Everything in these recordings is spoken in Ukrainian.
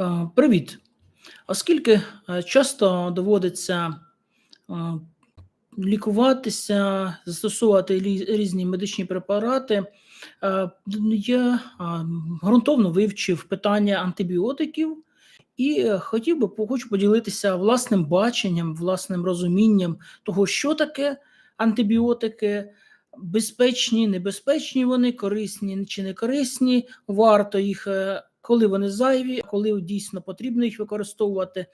Е, Привіт. Оскільки е, часто доводиться е, лікуватися, застосовувати різні медичні препарати, я ґрунтовно вивчив питання антибіотиків і хотів би хочу поділитися власним баченням, власним розумінням того, що таке антибіотики, безпечні, небезпечні вони, корисні чи не корисні, варто їх, коли вони зайві, коли дійсно потрібно їх використовувати. Е,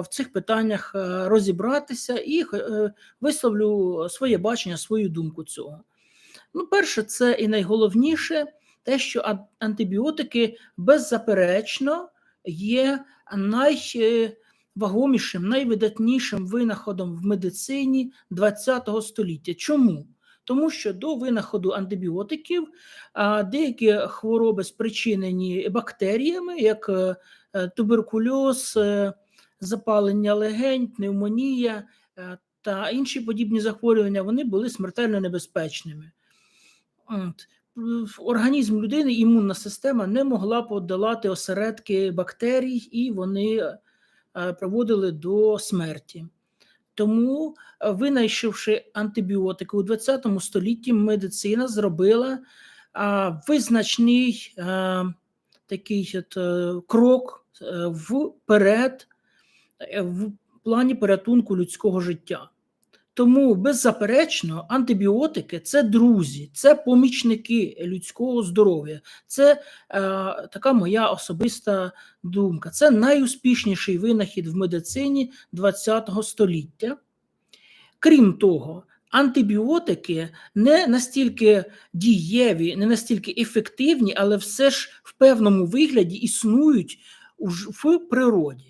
В цих питаннях е, розібратися і е, висловлю своє бачення, свою думку цього. Ну, перше, це і найголовніше те, що антибіотики беззаперечно є найвагомішим, найвидатнішим винаходом в медицині ХХ століття. Чому? Тому що до винаходу антибіотиків деякі хвороби спричинені бактеріями, як е, е, туберкульоз, е, запалення легень, пневмонія та інші подібні захворювання, вони були смертельно небезпечними. От. Організм людини, імунна система не могла подолати осередки бактерій, і вони приводили до смерті. Тому, е, винайшовши антибіотики у 20 столітті, медицина зробила а, визначний а, такий от, е, крок е, вперед е, в плані порятунку людського життя. Тому, беззаперечно, антибіотики це друзі, це помічники людського здоров'я. Це е, така моя особиста думка. Це найуспішніший винахід в медицині ХХ століття. Крім того, антибіотики не настільки дієві, не настільки ефективні, але все ж в певному вигляді існують в природі.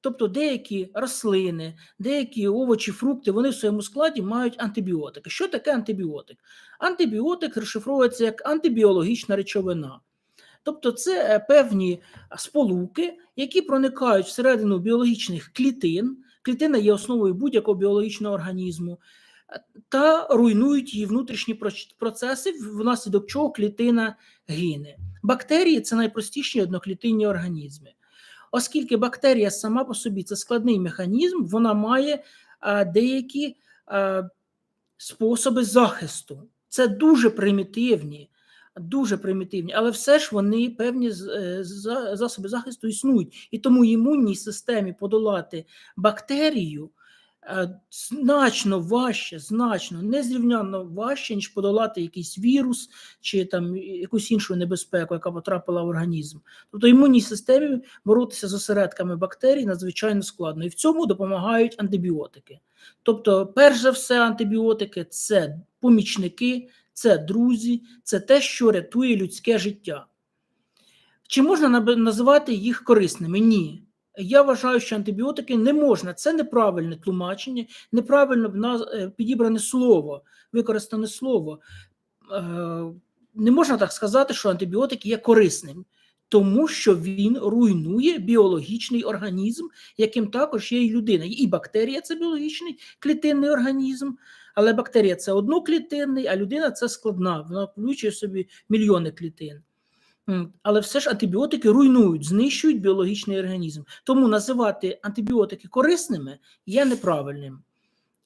Тобто деякі рослини, деякі овочі, фрукти, вони в своєму складі мають антибіотики. Що таке антибіотик? Антибіотик розшифровується як антибіологічна речовина. Тобто це е, певні сполуки, які проникають всередину біологічних клітин. Клітина є основою будь-якого біологічного організму, е, та руйнують її внутрішні процеси, внаслідок чого клітина гине. Бактерії це найпростіші одноклітинні організми. Оскільки бактерія сама по собі це складний механізм, вона має а, деякі а, способи захисту. Це дуже примітивні, дуже примітивні, але все ж вони певні е, засоби захисту існують. І тому імунній системі подолати бактерію е, значно важче, значно незрівнянно важче, ніж подолати якийсь вірус чи там якусь іншу небезпеку, яка потрапила в організм. Тобто імунній системі боротися з осередками бактерій надзвичайно складно. І в цьому допомагають антибіотики. Тобто, перш за все, антибіотики це помічники, це друзі, це те, що рятує людське життя. Чи можна називати їх корисними? Ні. Я вважаю, що антибіотики не можна. Це неправильне тлумачення, неправильно е, підібране слово, використане слово. Е, Не можна так сказати, що антибіотик є корисним, тому що він руйнує біологічний організм, яким також є і людина. І бактерія це біологічний клітинний організм, але бактерія це одноклітинний, а людина це складна, вона включує собі мільйони клітин. Але все ж антибіотики руйнують, знищують біологічний організм. Тому називати антибіотики корисними є неправильним.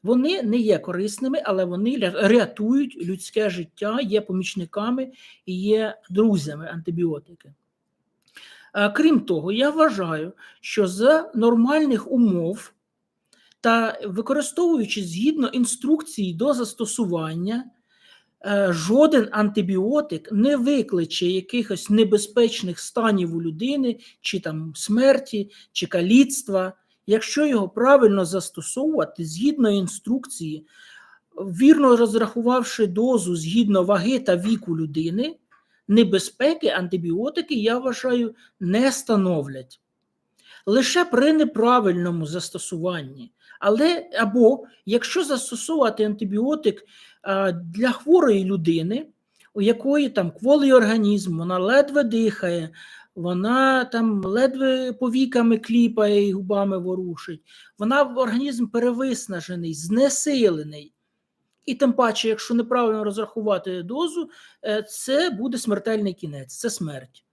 Вони не є корисними, але вони рятують людське життя, є помічниками і є друзями антибіотики. Крім того, я вважаю, що за нормальних умов та використовуючи згідно інструкції до застосування, жоден антибіотик не викличе якихось небезпечних станів у людини, чи там смерті, чи каліцтва, якщо його правильно застосовувати згідно інструкції, вірно розрахувавши дозу згідно ваги та віку людини, небезпеки антибіотики, я вважаю, не становлять. Лише при неправильному застосуванні. Але або якщо застосовувати антибіотик а, для хворої людини, у якої там кволий організм, вона ледве дихає, вона там ледве повіками кліпає і губами ворушить, вона організм перевиснажений, знесилений. І тим паче, якщо неправильно розрахувати дозу, е, це буде смертельний кінець, це смерть.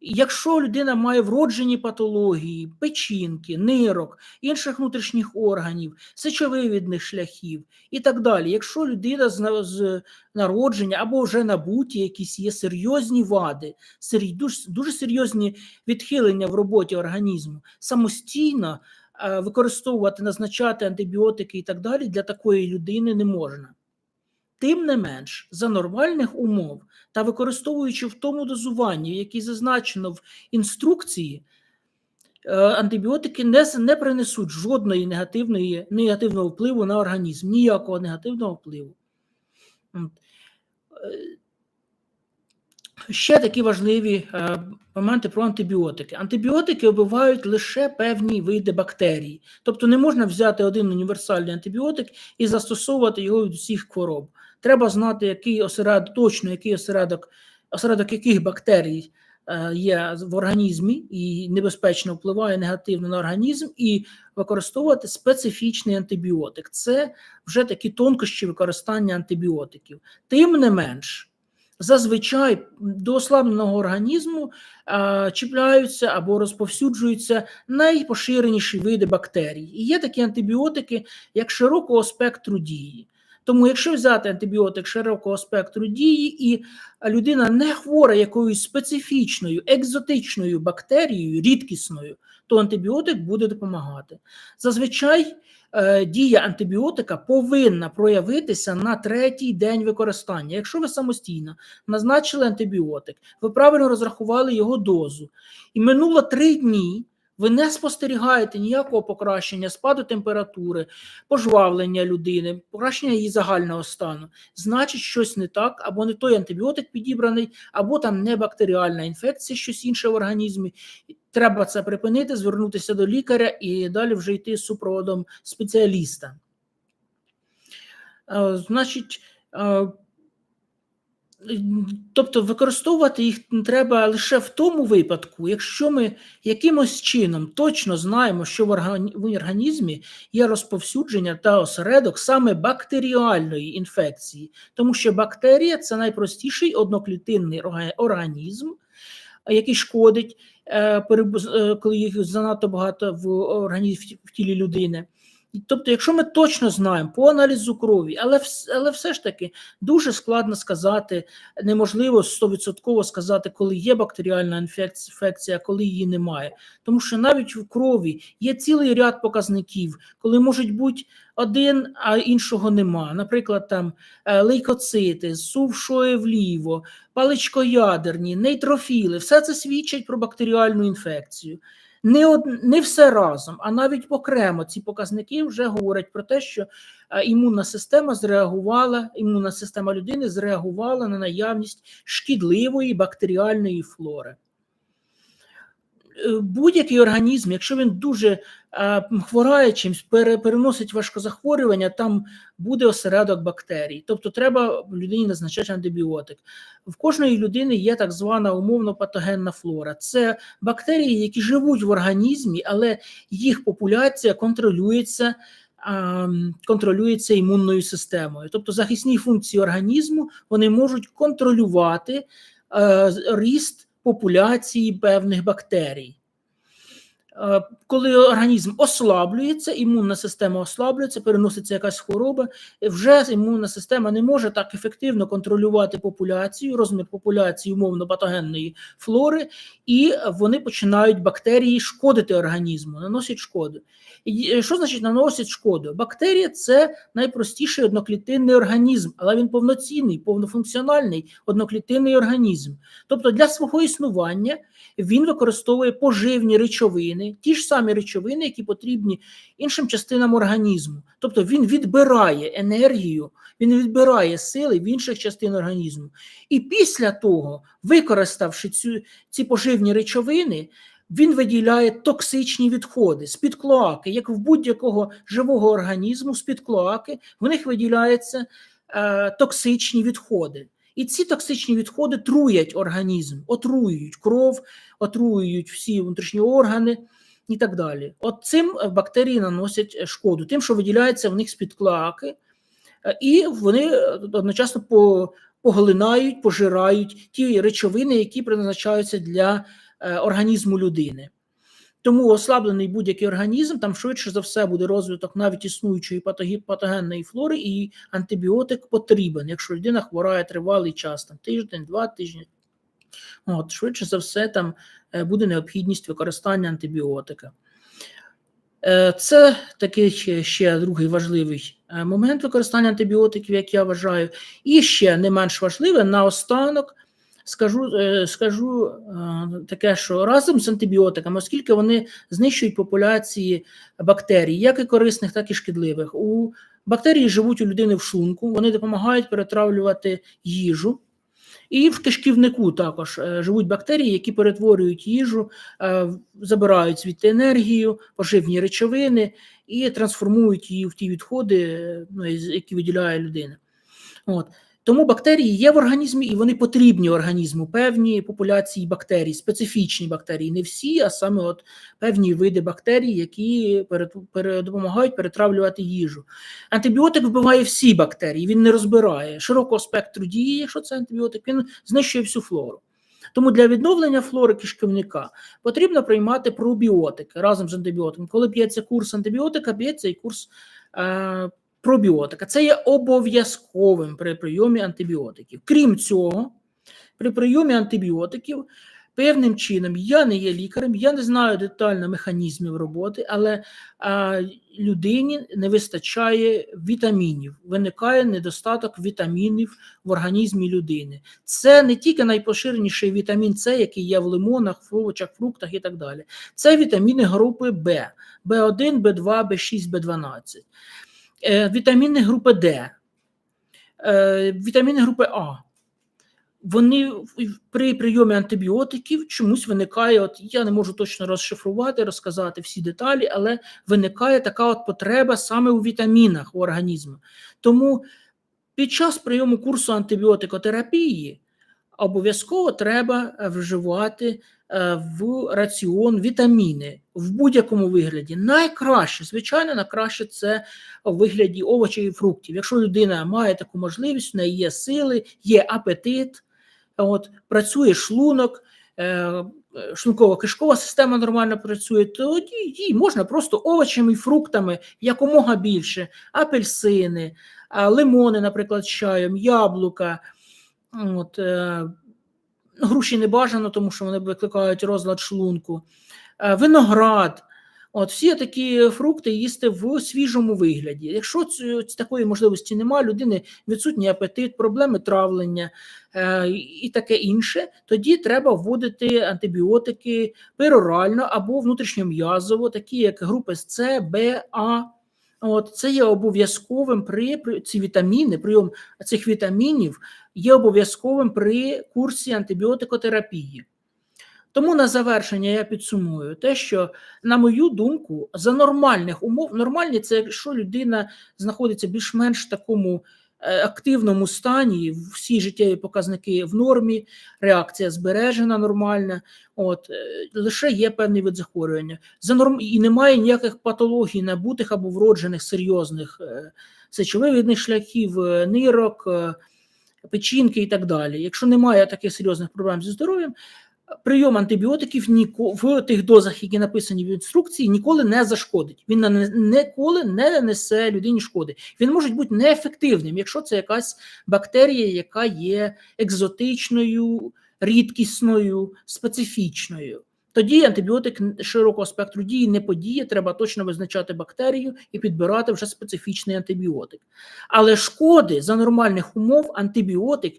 Якщо людина має вроджені патології, печінки, нирок, інших внутрішніх органів, сечовивідних шляхів і так далі, якщо людина з, з народження або вже набуті якісь є серйозні вади, дуже серйозні відхилення в роботі організму, самостійно е, використовувати, назначати антибіотики і так далі для такої людини не можна. Тим не менш, за нормальних умов та використовуючи в тому дозуванні, яке зазначено в інструкції, е, антибіотики не, не принесуть жодної негативної, негативного впливу на організм, ніякого негативного впливу. Е, Ще такі важливі е, моменти про антибіотики. Антибіотики вбивають лише певні види бактерій. Тобто не можна взяти один універсальний антибіотик і застосовувати його від усіх хвороб. Треба знати, який осередок, точно який осередок, осередок яких бактерій е, є в організмі і небезпечно впливає негативно на організм, і використовувати специфічний антибіотик. Це вже такі тонкощі використання антибіотиків. Тим не менш, зазвичай до ослабленого організму е, чіпляються або розповсюджуються найпоширеніші види бактерій. І є такі антибіотики, як широкого спектру дії. Тому, якщо взяти антибіотик широкого спектру дії, і людина не хвора якоюсь специфічною, екзотичною бактерією, рідкісною, то антибіотик буде допомагати. Зазвичай е, дія антибіотика повинна проявитися на третій день використання. Якщо ви самостійно назначили антибіотик, ви правильно розрахували його дозу, і минуло три дні. Ви не спостерігаєте ніякого покращення, спаду температури, пожвавлення людини, покращення її загального стану. Значить, щось не так, або не той антибіотик підібраний, або там не бактеріальна інфекція, щось інше в організмі. Треба це припинити, звернутися до лікаря і далі вже йти з супроводом спеціаліста. Е, Значить, е, тобто використовувати їх треба лише в тому випадку, якщо ми якимось чином точно знаємо, що в органі- в організмі є розповсюдження та осередок саме бактеріальної інфекції, тому що бактерія це найпростіший одноклітинний організм, який шкодить, е, е, коли їх занадто багато в організмі в тілі людини. Тобто, якщо ми точно знаємо по аналізу крові, але, але все ж таки дуже складно сказати, неможливо 100% сказати, коли є бактеріальна інфекція, коли її немає. Тому що навіть в крові є цілий ряд показників, коли можуть бути один, а іншого нема. Наприклад, там е, лейкоцити, сувшоє вліво, паличкоядерні, нейтрофіли, все це свідчить про бактеріальну інфекцію. Не, од... не все разом, а навіть окремо ці показники вже говорять про те, що е, імунна система зреагувала, імунна система людини зреагувала на наявність шкідливої бактеріальної флори. Е, Будь-який організм, якщо він дуже е, хворає чимось, пере, переносить важкозахворювання, там буде осередок бактерій. Тобто треба людині назначати антибіотик. В кожної людини є так звана умовно патогенна флора. Це бактерії, які живуть в організмі, але їх популяція контролюється. Контролюється імунною системою, тобто захисні функції організму вони можуть контролювати е, ріст популяції певних бактерій. Е, Коли організм ослаблюється, імунна система ослаблюється, переноситься якась хвороба, вже імунна система не може так ефективно контролювати популяцію, розмір популяції умовно патогенної флори, і вони починають бактерії шкодити організму, наносять шкоду. І е, що значить наносять шкоду? Бактерія це найпростіший одноклітинний організм, але він повноцінний, повнофункціональний одноклітинний організм. Тобто для свого існування він використовує поживні речовини, ті ж самі речовини, які потрібні іншим частинам організму. Тобто він відбирає енергію, він відбирає сили в інших частин організму. І після того, використавши цю, ці поживні речовини, він виділяє токсичні відходи з-під клоаки, як в будь-якого живого організму, з-під клоаки, в них виділяються е, токсичні відходи. І ці токсичні відходи труять організм, отруюють кров, отруюють всі внутрішні органи і так далі. От цим бактерії наносять шкоду, тим, що виділяється в них з-під клоаки, е, і вони одночасно по, поглинають, пожирають ті речовини, які призначаються для е, організму людини. Тому ослаблений будь-який організм, там швидше за все буде розвиток навіть існуючої патогенної флори, і антибіотик потрібен, якщо людина хворає тривалий час, там тиждень, два тижні. От, швидше за все, там е, буде необхідність використання антибіотика. Е, Це такий ще, другий важливий е, момент використання антибіотиків, як я вважаю. І ще не менш важливе, наостанок скажу, е, скажу е, таке, що разом з антибіотиками, оскільки вони знищують популяції бактерій, як і корисних, так і шкідливих. У бактерії живуть у людини в шлунку, вони допомагають перетравлювати їжу. І в кишківнику також е, живуть бактерії, які перетворюють їжу, е, забирають звідти енергію, поживні речовини і трансформують її в ті відходи, е, ну, які виділяє людина. От. Тому бактерії є в організмі і вони потрібні організму, певні популяції бактерій, специфічні бактерії, не всі, а саме от певні види бактерій, які допомагають перетравлювати їжу. Антибіотик вбиває всі бактерії, він не розбирає широкого спектру дії, якщо це антибіотик, він знищує всю флору. Тому для відновлення флори кишківника потрібно приймати пробіотики разом з антибіотиком. Коли п'ється курс антибіотика, п'ється і курс е, пробіотика. Це є обов'язковим при прийомі антибіотиків. Крім цього, при прийомі антибіотиків певним чином я не є лікарем, я не знаю детально механізмів роботи, але а, людині не вистачає вітамінів, виникає недостаток вітамінів в організмі людини. Це не тільки найпоширеніший вітамін С, який є в лимонах, овочах, фруктах і так далі. Це вітаміни групи В, В1, В2, В6, В12, е, вітаміни групи Д, е, вітаміни групи А. Вони при прийомі антибіотиків чомусь виникає, от я не можу точно розшифрувати, розказати всі деталі, але виникає така от потреба саме у вітамінах у організму. Тому під час прийому курсу антибіотикотерапії обов'язково треба е, вживати е, в раціон вітаміни в будь-якому вигляді. Найкраще, звичайно, найкраще це у вигляді овочів і фруктів. Якщо людина має таку можливість, у неї є сили, є апетит, от, працює шлунок, е, шлунково-кишкова система нормально працює, тоді їй можна просто овочами і фруктами якомога більше, апельсини, лимони, наприклад, з чаєм, яблука. От, е, груші не бажано, тому що вони викликають розлад шлунку, е, виноград. От всі такі фрукти їсти в свіжому вигляді. Якщо такої можливості немає, людини відсутній апетит, проблеми травлення е, і таке інше, тоді треба вводити антибіотики перорально або внутрішньом'язово, такі як групи С, Б, А. От це є обов'язковим при, при ці вітаміни, прийом цих вітамінів є обов'язковим при курсі антибіотикотерапії. Тому на завершення я підсумую те, що, на мою думку, за нормальних умов, нормальні це якщо людина знаходиться більш-менш в такому е, активному стані, всі життєві показники в нормі, реакція збережена нормальна, от, е, лише є певний вид захворювання. За норм... І немає ніяких патологій набутих або вроджених серйозних е, сечовивідних шляхів, нирок, печінки і так далі. Якщо немає таких серйозних проблем зі здоров'ям, прийом антибіотиків в тих дозах, які написані в інструкції, ніколи не зашкодить. Він ніколи не нанесе людині шкоди. Він може бути неефективним, якщо це якась бактерія, яка є екзотичною, рідкісною, специфічною. Тоді антибіотик широкого спектру дії не подіє, треба точно визначати бактерію і підбирати вже специфічний антибіотик. Але шкоди за нормальних умов антибіотик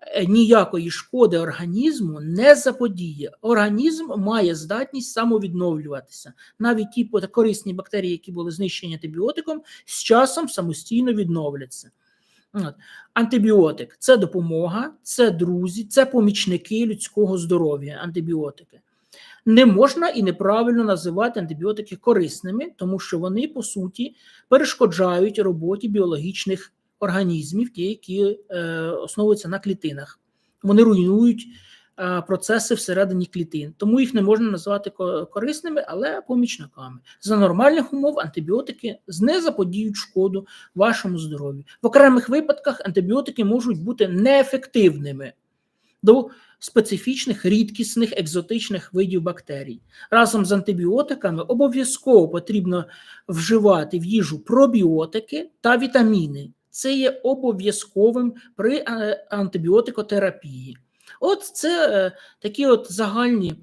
е, ніякої шкоди організму не заподіє. Організм має здатність самовідновлюватися. Навіть ті корисні бактерії, які були знищені антибіотиком, з часом самостійно відновляться. От. Антибіотик це допомога, це друзі, це помічники людського здоров'я. Антибіотики. Не можна і неправильно називати антибіотики корисними, тому що вони, по суті, перешкоджають роботі біологічних організмів, ті, які е, основуються на клітинах. Вони руйнують е, процеси всередині клітин. Тому їх не можна назвати корисними, але помічниками. За нормальних умов антибіотики не заподіють шкоду вашому здоров'ю. В окремих випадках антибіотики можуть бути неефективними. До специфічних рідкісних екзотичних видів бактерій. Разом з антибіотиками обов'язково потрібно вживати в їжу пробіотики та вітаміни. Це є обов'язковим при е, антибіотикотерапії. От це е, такі от загальні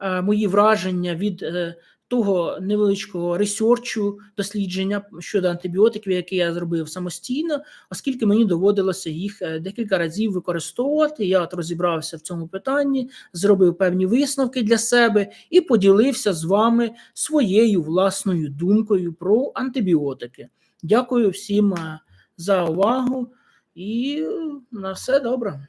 е, мої враження від того невеличкого ресерчу, дослідження щодо антибіотиків, яке я зробив самостійно, оскільки мені доводилося їх е, декілька разів використовувати. Я от розібрався в цьому питанні, зробив певні висновки для себе і поділився з вами своєю власною думкою про антибіотики. Дякую всім е, за увагу і е, на все добре.